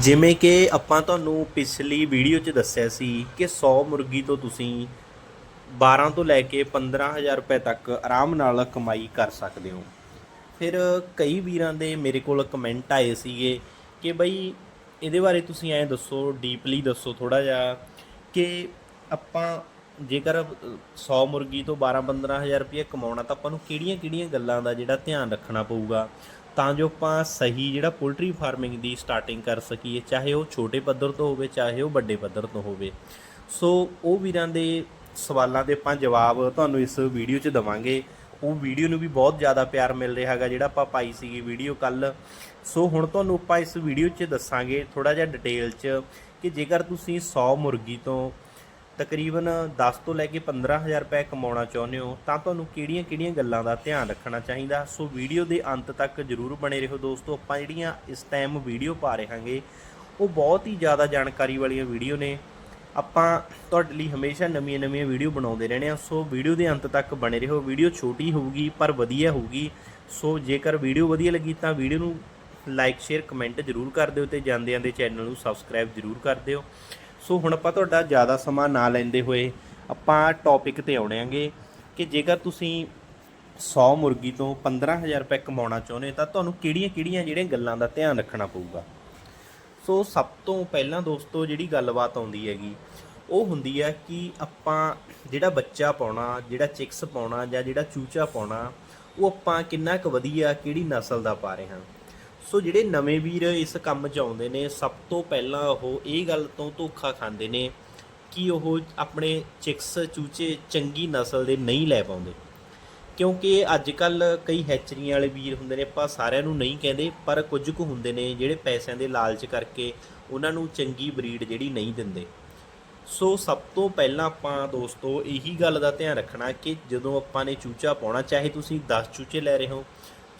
ਜਿਵੇਂ ਕਿ ਆਪਾਂ ਤੁਹਾਨੂੰ ਪਿਛਲੀ ਵੀਡੀਓ 'ਚ ਦੱਸਿਆ ਸੀ ਕਿ 100 ਮੁਰਗੀ ਤੋਂ ਤੁਸੀਂ 12 ਤੋਂ ਲੈ ਕੇ 15000 ਰੁਪਏ ਤੱਕ ਆਰਾਮ ਨਾਲ ਕਮਾਈ ਕਰ ਸਕਦੇ ਹੋ। ਫਿਰ ਕਈ ਵੀਰਾਂ ਦੇ ਮੇਰੇ ਕੋਲ ਕਮੈਂਟ ਆਏ ਸੀਗੇ ਕਿ ਬਈ ਇਹਦੇ ਬਾਰੇ ਤੁਸੀਂ ਐਂ ਦੱਸੋ ਡੀਪਲੀ ਦੱਸੋ ਥੋੜਾ ਜਿਹਾ ਕਿ ਆਪਾਂ ਜੇਕਰ 100 ਮੁਰਗੀ ਤੋਂ 12-15000 ਰੁਪਏ ਕਮਾਉਣਾ ਤਾਂ ਆਪਾਂ ਨੂੰ ਕਿਹੜੀਆਂ-ਕਿਹੜੀਆਂ ਗੱਲਾਂ ਦਾ ਜਿਹੜਾ ਧਿਆਨ ਰੱਖਣਾ ਪਊਗਾ? ਤਾਂ ਜੋ ਆਪਾਂ ਸਹੀ ਜਿਹੜਾ ਪੋਲਟਰੀ ਫਾਰਮਿੰਗ ਦੀ ਸਟਾਰਟਿੰਗ ਕਰ ਸਕੀਏ, ਚਾਹੇ ਉਹ ਛੋਟੇ ਪੱਧਰ ਤੋਂ ਹੋਵੇ, ਚਾਹੇ ਉਹ ਵੱਡੇ ਪੱਧਰ ਤੋਂ ਹੋਵੇ। ਸੋ ਉਹ ਵੀਰਾਂ ਦੇ ਸਵਾਲਾਂ ਦੇ ਆਪਾਂ ਜਵਾਬ ਤੁਹਾਨੂੰ ਇਸ ਵੀਡੀਓ 'ਚ ਦਵਾਂਗੇ। ਉਹ ਵੀਡੀਓ ਨੂੰ ਵੀ ਬਹੁਤ ਜ਼ਿਆਦਾ ਪਿਆਰ ਮਿਲ ਰਿਹਾ ਹੈਗਾ, ਜਿਹੜਾ ਆਪਾਂ ਪਾਈ ਸੀਗੀ ਵੀਡੀਓ ਕੱਲ ਸੋ ਹੁਣ ਤੁਹਾਨੂੰ ਆਪਾਂ ਇਸ ਵੀਡੀਓ 'ਚ ਦੱਸਾਂਗੇ ਥੋੜਾ ਜਿਹਾ ਡਿਟੇਲ 'ਚ ਕਿ ਜੇਕਰ ਤੁਸੀਂ 100 ਮੁਰਗੀ ਤੋਂ ਤਕਰੀਬਨ 10 ਤੋਂ ਲੈ ਕੇ 15000 ਰੁਪਏ ਕਮਾਉਣਾ ਚਾਹੁੰਦੇ ਹੋ, ਤਾਂ ਤੁਹਾਨੂੰ ਕਿਹੜੀਆਂ-ਕਿਹੜੀਆਂ ਗੱਲਾਂ ਦਾ ਧਿਆਨ ਰੱਖਣਾ ਚਾਹੀਦਾ? ਸੋ ਵੀਡੀਓ ਦੇ ਅੰਤ ਤੱਕ ਜਰੂਰ ਬਣੇ ਰਹੋ ਦੋਸਤੋ। ਆਪਾਂ ਜਿਹੜੀਆਂ ਇਸ ਟਾਈਮ ਵੀਡੀਓ ਪਾ ਰਹੇ ਹਾਂਗੇ, ਉਹ ਬਹੁਤ ਹੀ ਜ਼ਿਆਦਾ ਜਾਣਕਾਰੀ ਵਾਲੀਆਂ ਵੀਡੀਓ ਨੇ। ਆਪਾਂ ਤੁਹਾਡੇ ਲਈ ਹਮੇਸ਼ਾ ਨਵੀਆਂ-ਨਵੀਆਂ ਵੀਡੀਓ ਬਣਾਉਂਦੇ ਰਹਿੰਦੇ ਹਾਂ। ਸੋ ਵੀਡੀਓ ਦੇ ਅੰਤ ਤੱਕ ਬਣੇ ਰਹੋ। ਵੀਡੀਓ ਛੋਟੀ ਹੋਊਗੀ, ਪਰ ਵਧੀਆ ਹੋਊਗੀ। ਸੋ ਜੇਕਰ ਵੀਡੀਓ ਵਧੀਆ ਲੱਗੀ, ਤਾਂ ਵੀਡੀਓ ਨੂੰ ਲਾਈਕ ਸ਼ੇਅਰ ਕਮੈਂਟ ਜਰੂਰ ਕਰ ਦਿਓ ਤੇ ਜਾਂਦੇ ਜਾਂਦੇ ਚੈਨਲ ਨੂੰ ਸਬਸਕ੍ਰਾਈਬ ਜਰੂਰ ਕਰ ਦਿਓ। ਸੋ ਹੁਣ ਆਪਾਂ ਤੁਹਾਡਾ ਜ਼ਿਆਦਾ ਸਮਾਂ ਨਾ ਲੈਂਦੇ ਹੋਏ ਆਪਾਂ ਟੌਪਿਕ ਤੇ ਆਉਣੇ ਆਂਗੇ ਕਿ ਜੇਕਰ ਤੁਸੀਂ 100 ਮੁਰਗੀ ਤੋਂ 15000 ਰੁਪਏ ਕਮਾਉਣਾ ਚਾਹੁੰਦੇ ਤਾਂ ਤੁਹਾਨੂੰ ਕਿਹੜੀਆਂ-ਕਿਹੜੀਆਂ ਜਿਹੜੀਆਂ ਗੱਲਾਂ ਦਾ ਧਿਆਨ ਰੱਖਣਾ ਪਊਗਾ? ਸੋ ਸਭ ਤੋਂ ਪਹਿਲਾਂ ਦੋਸਤੋ ਜਿਹੜੀ ਗੱਲਬਾਤ ਆਉਂਦੀ ਹੈਗੀ, ਉਹ ਹੁੰਦੀ ਹੈ ਕਿ ਆਪਾਂ ਜਿਹੜਾ ਬੱਚਾ ਪਾਉਣਾ, ਜਿਹੜਾ ਚਿਕਸ ਪਾਉਣਾ ਜਾਂ ਜਿਹੜਾ ਚੂਚਾ ਪਾਉਣਾ, ਉਹ ਆਪਾਂ ਕਿੰਨਾ ਕੁ ਵਧੀਆ, ਕਿਹੜੀ ਨਸਲ ਦਾ ਪਾ ਰਹੇ ਹਾਂ। ਸੋ ਜਿਹੜੇ ਨਵੇਂ ਵੀਰ ਇਸ ਕੰਮ 'ਚ ਆਉਂਦੇ ਨੇ, ਸਭ ਤੋਂ ਪਹਿਲਾਂ ਉਹ ਇਹ ਗੱਲ ਤੋਂ ਧੋਖਾ ਖਾਂਦੇ ਨੇ ਕਿ ਉਹ ਆਪਣੇ ਚਿਕਸ ਚੂਚੇ ਚੰਗੀ ਨਸਲ ਦੇ ਨਹੀਂ ਲੈ ਪਾਉਂਦੇ। ਕਿਉਂਕਿ ਅੱਜ ਕੱਲ ਕਈ ਹੈਚਰੀਆਂ ਵਾਲੇ ਵੀਰ ਹੁੰਦੇ ਨੇ, ਆਪਾਂ ਸਾਰਿਆਂ ਨੂੰ ਨਹੀਂ ਕਹਿੰਦੇ, ਪਰ ਕੁਝ ਕੁ ਹੁੰਦੇ ਨੇ ਜਿਹੜੇ ਪੈਸਿਆਂ ਦੇ ਲਾਲਚ ਕਰਕੇ ਉਹਨਾਂ ਨੂੰ ਚੰਗੀ ਬਰੀਡ ਜਿਹੜੀ ਨਹੀਂ ਦਿੰਦੇ। ਸੋ ਸਭ ਤੋਂ ਪਹਿਲਾਂ ਆਪਾਂ ਦੋਸਤੋ ਇਹੀ ਗੱਲ ਦਾ ਧਿਆਨ ਰੱਖਣਾ ਕਿ ਜਦੋਂ ਆਪਾਂ ਨੇ ਚੂਚਾ ਪਾਉਣਾ, ਚਾਹੇ ਤੁਸੀਂ 10 ਚੂਚੇ ਲੈ ਰਹੇ ਹੋ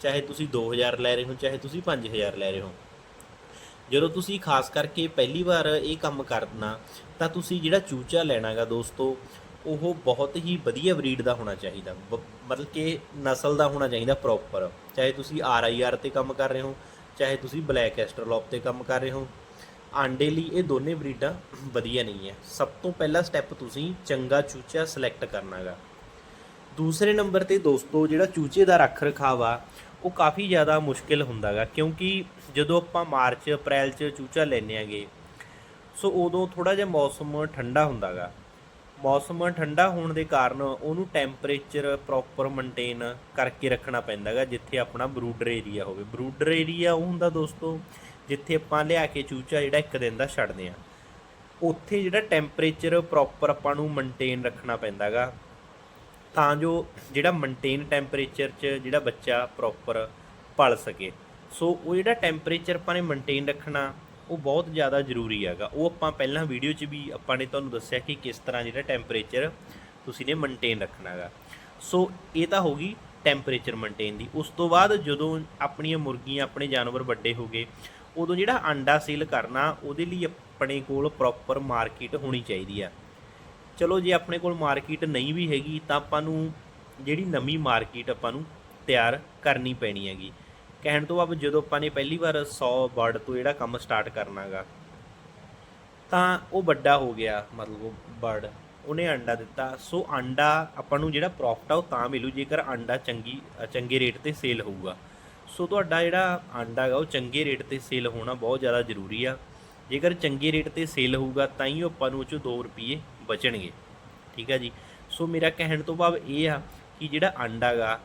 ਚਾਹੇ ਤੁਸੀਂ 2000 ਲੈ ਰਹੇ ਹੋ, ਚਾਹੇ ਤੁਸੀਂ 5000 ਲੈ ਰਹੇ ਹੋ। ਜਦੋਂ ਤੁਸੀਂ ਖਾਸ ਕਰਕੇ ਪਹਿਲੀ ਵਾਰ ਇਹ ਕੰਮ ਕਰਨਾ, ਤਾਂ ਤੁਸੀਂ ਜਿਹੜਾ ਚੂਚਾ ਲੈਣਾਗਾ ਦੋਸਤੋ, ਉਹ ਬਹੁਤ ਹੀ ਵਧੀਆ ਬਰੀਡ ਦਾ ਹੋਣਾ ਚਾਹੀਦਾ। ਬ- ਮਤਲਬ ਕਿ ਨਸਲ ਦਾ ਹੋਣਾ ਚਾਹੀਦਾ ਪ੍ਰੋਪਰ ਚਾਹੇ ਤੁਸੀਂ ਆਰ ਆਈ ਆਰ ਤੇ ਕੰਮ ਕਰ ਰਹੇ ਹੋ, ਚਾਹੇ ਤੁਸੀਂ ਬਲੈਕ ਐਸਟਰਲੌਪ ਤੇ ਕੰਮ ਕਰ ਰਹੇ ਹੋ। ਆਂਡੇ ਲਈ ਇਹ ਦੋਨੇ ਬਰੀਡਾਂ ਵਧੀਆ ਨਹੀਂ ਹੈ। ਸਭ ਤੋਂ ਪਹਿਲਾ ਸਟੈਪ ਤੁਸੀਂ ਚੰਗਾ ਚੂਚਾ ਸਿਲੈਕਟ ਕਰਨਾਗਾ। ਦੂਸਰੇ ਨੰਬਰ ਤੇ ਦੋਸਤੋ, ਜਿਹੜਾ ਚੂਚੇ ਦਾ ਰੱਖ ਰਖਾਵ ਆ ਉਹ ਕਾਫੀ ਜ਼ਿਆਦਾ ਮੁਸ਼ਕਿਲ ਹੁੰਦਾਗਾ, ਕਿਉਂਕਿ ਜਦੋਂ ਆਪਾਂ ਮਾਰਚ, ਅਪ੍ਰੈਲ 'ਚ ਚੂਚਾ ਲੈਨੇ ਆਗੇ, ਸੋ ਉਦੋਂ ਥੋੜਾ ਜਿਹਾ ਮੌਸਮ ਠੰਡਾ ਹੁੰਦਾਗਾ। ਮੌਸਮ ਠੰਡਾ ਹੋਣ ਦੇ ਕਾਰਨ ਉਹਨੂੰ ਟੈਂਪਰੇਚਰ ਪ੍ਰੋਪਰ ਮੇਨਟੇਨ ਕਰਕੇ ਰੱਖਣਾ ਪੈਂਦਾਗਾ, ਜਿੱਥੇ ਆਪਣਾ ਬਰੂਡਰ ਏਰੀਆ ਹੋਵੇ। ਬਰੂਡਰ ਏਰੀਆ ਉਹ ਹੁੰਦਾ ਦੋਸਤੋ, ਜਿੱਥੇ ਆਪਾਂ ਲਿਆ ਕੇ ਚੂਚਾ ਜਿਹੜਾ ਇੱਕ ਦਿਨ ਦਾ ਛੱਡਦੇ ਆ। ਉੱਥੇ ਜਿਹੜਾ ਟੈਂਪਰੇਚਰ ਪ੍ਰੋਪਰ ਆਪਾਂ ਨੂੰ ਮੇਨਟੇਨ ਰੱਖਣਾ ਪੈਂਦਾਗਾ। ਤਾਂ ਜੋ ਜਿਹੜਾ ਮੇਨਟੇਨ ਟੈਂਪਰੇਚਰ 'ਚ ਜਿਹੜਾ ਬੱਚਾ ਪ੍ਰੋਪਰ ਪਲ ਸਕੇ। ਸੋ ਉਹ ਜਿਹੜਾ ਟੈਂਪਰੇਚਰ ਆਪਾਂ ਨੇ ਮੇਨਟੇਨ ਰੱਖਣਾ, ਉਹ ਬਹੁਤ ਜ਼ਿਆਦਾ ਜ਼ਰੂਰੀ ਹੈਗਾ। ਉਹ ਆਪਾਂ ਪਹਿਲਾਂ ਵੀਡੀਓ 'ਚ ਵੀ ਆਪਾਂ ਨੇ ਤੁਹਾਨੂੰ ਦੱਸਿਆ ਕਿ ਕਿਸ ਤਰ੍ਹਾਂ ਜਿਹੜਾ ਟੈਂਪਰੇਚਰ ਤੁਸੀਂ ਨੇ ਮੇਨਟੇਨ ਰੱਖਣਾ ਹੈਗਾ। ਸੋ ਇਹ ਤਾਂ ਹੋ ਗਈ ਟੈਂਪਰੇਚਰ ਮੇਨਟੇਨ ਦੀ। ਉਸ ਤੋਂ ਬਾਅਦ ਜਦੋਂ ਆਪਣੀਆਂ ਮੁਰਗੀਆਂ ਆਪਣੇ ਜਾਨਵਰ ਵੱਡੇ ਹੋ ਗਏ, ਉਦੋਂ ਜਿਹੜਾ ਅੰਡਾ ਸੇਲ ਕਰਨਾ, ਉਹਦੇ ਲਈ ਆਪਣੇ ਕੋਲ ਪ੍ਰੋਪਰ ਮਾਰਕੀਟ ਹੋਣੀ ਚਾਹੀਦੀ ਆ। ਚਲੋ ਜੇ ਆਪਣੇ ਕੋਲ ਮਾਰਕੀਟ ਨਹੀਂ ਵੀ ਹੈਗੀ ਤਾਂ ਆਪਾਂ ਨੂੰ ਜਿਹੜੀ ਨਵੀਂ ਮਾਰਕੀਟ ਆਪਾਂ ਨੂੰ ਤਿਆਰ ਕਰਨੀ ਪੈਣੀ ਹੈਗੀ। ਕਹਿਣ ਤੋਂ ਬਾਅਦ ਜਦੋਂ ਆਪਾਂ ਨੇ ਪਹਿਲੀ ਵਾਰ 100 ਬਰਡ ਤੋਂ ਜਿਹੜਾ ਕੰਮ ਸਟਾਰਟ ਕਰਨਾਗਾ, ਤਾਂ ਉਹ ਵੱਡਾ ਹੋ ਗਿਆ ਮਤਲਬ ਉਹ ਬਰਡ ਉਹਨੇ ਅੰਡਾ ਦਿੱਤਾ। ਸੋ ਅੰਡਾ ਆਪਾਂ ਨੂੰ ਜਿਹੜਾ ਪ੍ਰੋਫਿਟ ਆ ਉਹ ਤਾਂ ਮਿਲੂ ਜੇਕਰ ਅੰਡਾ ਚੰਗੀ, ਚੰਗੇ ਰੇਟ ਤੇ ਸੇਲ ਹੋਊਗਾ। ਸੋ ਤੁਹਾਡਾ ਜਿਹੜਾ ਅੰਡਾ ਹੈਗਾ ਉਹ ਚੰਗੇ ਰੇਟ ਤੇ ਸੇਲ ਹੋਣਾ ਬਹੁਤ ਜ਼ਿਆਦਾ ਜ਼ਰੂਰੀ ਆ। ਜੇਕਰ ਚੰਗੇ ਰੇਟ ਤੇ ਸੇਲ ਹੋਊਗਾ ਤਾਂ ਹੀ ਉਹ ਆਪਾਂ ਨੂੰ ਉਹ 'ਚੋਂ 2 ਰੁਪਏ ਬਚਣਗੇ। ਠੀਕ ਹੈ ਜੀ? ਸੋ ਮੇਰਾ ਕਹਿਣ ਤੋਂ ਭਾਵ ਇਹ ਆ ਕਿ ਜਿਹੜਾ ਅੰਡਾ ਗਾ,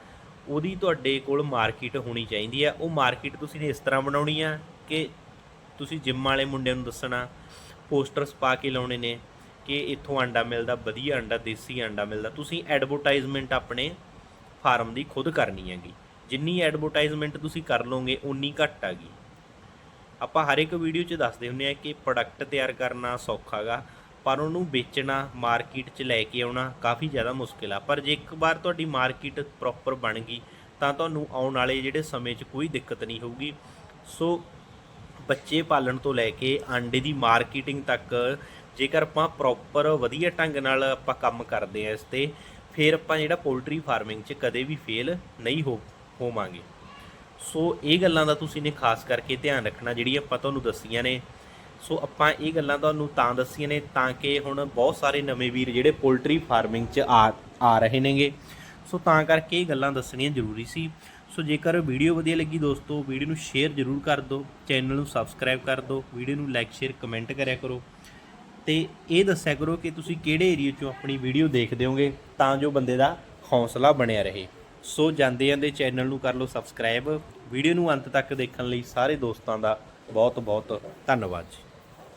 ਉਹਦੀ ਤੁਹਾਡੇ ਕੋਲ ਮਾਰਕੀਟ ਹੋਣੀ ਚਾਹੀਦੀ ਆ। ਉਹ ਮਾਰਕੀਟ ਤੁਸੀਂ ਇਸ ਤਰ੍ਹਾਂ ਬਣਾਉਣੀ ਆ ਕਿ ਤੁਸੀਂ ਜਿਮ ਵਾਲੇ ਮੁੰਡਿਆਂ ਨੂੰ ਦੱਸਣਾ, ਪੋਸਟਰਸ ਪਾ ਕੇ ਲਾਉਣੇ ਨੇ ਕਿ ਇੱਥੋਂ ਅੰਡਾ ਮਿਲਦਾ, ਵਧੀਆ ਅੰਡਾ, ਦੇਸੀ ਅੰਡਾ ਮਿਲਦਾ। ਤੁਸੀਂ ਐਡਵਰਟਾਈਜ਼ਮੈਂਟ ਆਪਣੇ ਫਾਰਮ ਦੀ ਖੁਦ ਕਰਨੀ ਹੈਗੀ। ਜਿੰਨੀ ਐਡਵਰਟਾਈਜ਼ਮੈਂਟ ਤੁਸੀਂ ਕਰ ਲਓਗੇ ਉਨੀ ਘੱਟ ਆਗੀ ਆਪਾਂ ਹਰ ਇੱਕ ਵੀਡੀਓ 'ਚ ਦੱਸਦੇ ਹੁੰਦੇ ਆ ਕਿ ਪ੍ਰੋਡਕਟ ਤਿਆਰ ਕਰਨਾ ਸੌਖਾ ਗਾ ਪਰ ਉਹਨੂੰ ਵੇਚਣਾ, ਮਾਰਕੀਟ 'ਚ ਲੈ ਕੇ ਆਉਣਾ ਕਾਫੀ ਜ਼ਿਆਦਾ ਮੁਸ਼ਕਿਲ ਆ। ਪਰ ਜੇ ਇੱਕ ਵਾਰ ਤੁਹਾਡੀ ਮਾਰਕੀਟ ਪ੍ਰੋਪਰ ਬਣ ਗਈ, ਤਾਂ ਤੁਹਾਨੂੰ ਆਉਣ ਵਾਲੇ ਜਿਹੜੇ ਸਮੇਂ 'ਚ ਕੋਈ ਦਿੱਕਤ ਨਹੀਂ ਹੋਊਗੀ। ਸੋ ਬੱਚੇ ਪਾਲਣ ਤੋਂ ਲੈ ਕੇ ਆਂਡੇ ਦੀ ਮਾਰਕੀਟਿੰਗ ਤੱਕ, ਜੇਕਰ ਆਪਾਂ ਪ੍ਰੋਪਰ ਵਧੀਆ ਢੰਗ ਨਾਲ ਆਪਾਂ ਕੰਮ ਕਰਦੇ ਆ ਇਸ ਤੇ, ਫਿਰ ਆਪਾਂ ਜਿਹੜਾ ਪੋਲਟਰੀ ਫਾਰਮਿੰਗ 'ਚ ਕਦੇ ਵੀ ਫੇਲ ਨਹੀਂ ਹੋ, ਹੋਵਾਂਗੇ। ਸੋ ਇਹ ਗੱਲਾਂ ਦਾ ਤੁਸੀਂ ਨੇ ਖਾਸ ਕਰਕੇ ਧਿਆਨ ਰੱਖਣਾ ਜਿਹੜੀ ਆਪਾਂ ਤੁਹਾਨੂੰ ਦੱਸੀਆਂ ਨੇ। ਸੋ ਆਪਾਂ ਇਹ ਗੱਲਾਂ ਤੁਹਾਨੂੰ ਤਾਂ ਦੱਸੀਆਂ ਨੇ, ਤਾਂ ਕਿ ਹੁਣ ਬਹੁਤ ਸਾਰੇ ਨਵੇਂ ਵੀਰ ਜਿਹੜੇ ਪੋਲਟਰੀ ਫਾਰਮਿੰਗ 'ਚ ਆ ਆ ਰਹੇ ਨੇਗੇ। ਸੋ ਤਾਂ ਕਰਕੇ ਇਹ ਗੱਲਾਂ ਦੱਸਣੀਆਂ ਜ਼ਰੂਰੀ ਸੀ। ਸੋ ਜੇਕਰ ਵੀਡੀਓ ਵਧੀਆ ਲੱਗੀ ਦੋਸਤੋ, ਵੀਡੀਓ ਨੂੰ ਸ਼ੇਅਰ ਜ਼ਰੂਰ ਕਰ ਦਿਓ, ਚੈਨਲ ਨੂੰ ਸਬਸਕ੍ਰਾਈਬ ਕਰ ਦਿਓ, ਵੀਡੀਓ ਨੂੰ ਲਾਈਕ, ਸ਼ੇਅਰ, ਕਮੈਂਟ ਕਰਿਆ ਕਰੋ। ਤੇ ਇਹ ਦੱਸਿਆ ਕਰੋ ਕਿ ਤੁਸੀਂ ਕਿਹੜੇ ਏਰੀਆ 'ਚੋਂ ਆਪਣੀ ਵੀਡੀਓ ਦੇਖਦੇ ਹੋਗੇ ਤਾਂ ਜੋ ਬੰਦੇ ਦਾ ਹੌਸਲਾ ਬਣਿਆ ਰਹੇ। ਸੋ ਜਾਂਦੇ ਜਾਂਦੇ ਚੈਨਲ ਨੂੰ ਕਰ ਲਓ ਸਬਸਕ੍ਰਾਈਬ। ਵੀਡੀਓ ਨੂੰ ਅੰਤ ਤੱਕ ਦੇਖਣ ਲਈ ਸਾਰੇ ਦੋਸਤਾਂ ਦਾ ਬਹੁਤ ਬਹੁਤ ਧੰਨਵਾਦ